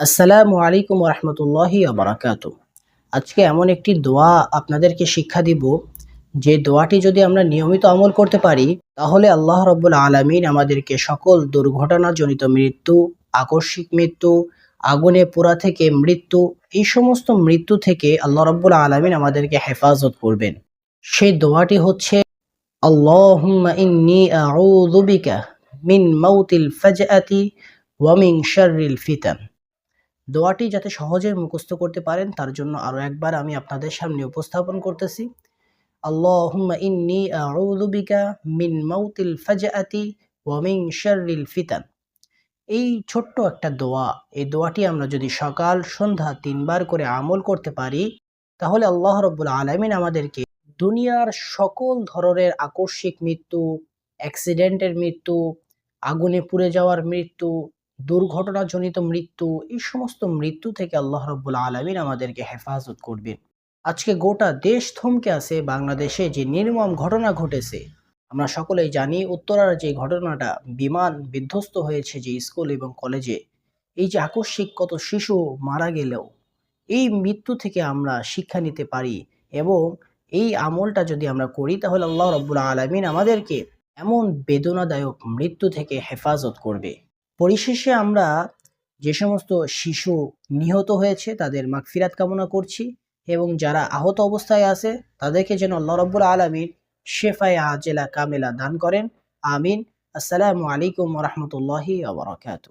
আসসালামু আলাইকুম রহমতুল্লাহি আবরাকাত আজকে এমন একটি দোয়া আপনাদেরকে শিক্ষা দিব, যে দোয়াটি যদি আমরা নিয়মিত আমল করতে পারি, তাহলে আল্লাহ রব্বুল আলমিন আমাদেরকে সকল দুর্ঘটনাজনিত মৃত্যু, আকস্মিক মৃত্যু, আগুনে পোড়া থেকে মৃত্যু, এই সমস্ত মৃত্যু থেকে আল্লাহ রব্বুল আলমিন আমাদেরকে হেফাজত করবেন। সেই দোয়াটি হচ্ছে বিকা মিন মাউতিল ফাজআতি ওয়া শাররিল ফিতান। দোয়াটি যাতে সহজে মুখস্থ করতে পারেন, তার জন্য আরও একবার আমি আপনাদের সামনে উপস্থাপন করতেছি। মিন শাররিল ফিতান। এই ছোট্ট একটা দোয়া, এই দোয়াটি আমরা যদি সকাল, সন্ধ্যা তিনবার করে আমল করতে পারি, তাহলে আল্লাহ রব্বুল আলমিন আমাদেরকে দুনিয়ার সকল ধরনের আকস্মিক মৃত্যু, অ্যাক্সিডেন্টের মৃত্যু, আগুনে পুড়ে যাওয়ার মৃত্যু দুর্ঘটনাজনিত মৃত্যু, এই সমস্ত মৃত্যু থেকে আল্লাহ রব্বুল আলমিন আমাদেরকে হেফাজত করবেন। আজকে গোটা দেশ থমকে আছে বাংলাদেশে যে নির্মম ঘটনা ঘটেছে। আমরা সকলেই জানি উত্তরার যে ঘটনাটা বিমান বিধ্বস্ত হয়েছে যে স্কুল এবং কলেজে, এই যে আকস্মিক কত শিশু মারা গেলেও, এই মৃত্যু থেকে আমরা শিক্ষা নিতে পারি এবং এই আমলটা যদি আমরা করি, তাহলে আল্লাহ রব্বুল আলমিন আমাদেরকে এমন বেদনাদায়ক মৃত্যু থেকে হেফাজত করবে। পরিশেষে আমরা যে সমস্ত শিশু নিহত হয়েছে, তাদের মাগফিরাত কামনা করছি এবং যারা আহত অবস্থায় আছে, তাদেরকে যেন আল্লাহ রব্বুল আলমিন শেফায় আজেলা কামেলা দান করেন। আমিন। আসসালামু আলাইকুম রহমতুল্লাহি আবরাকাতু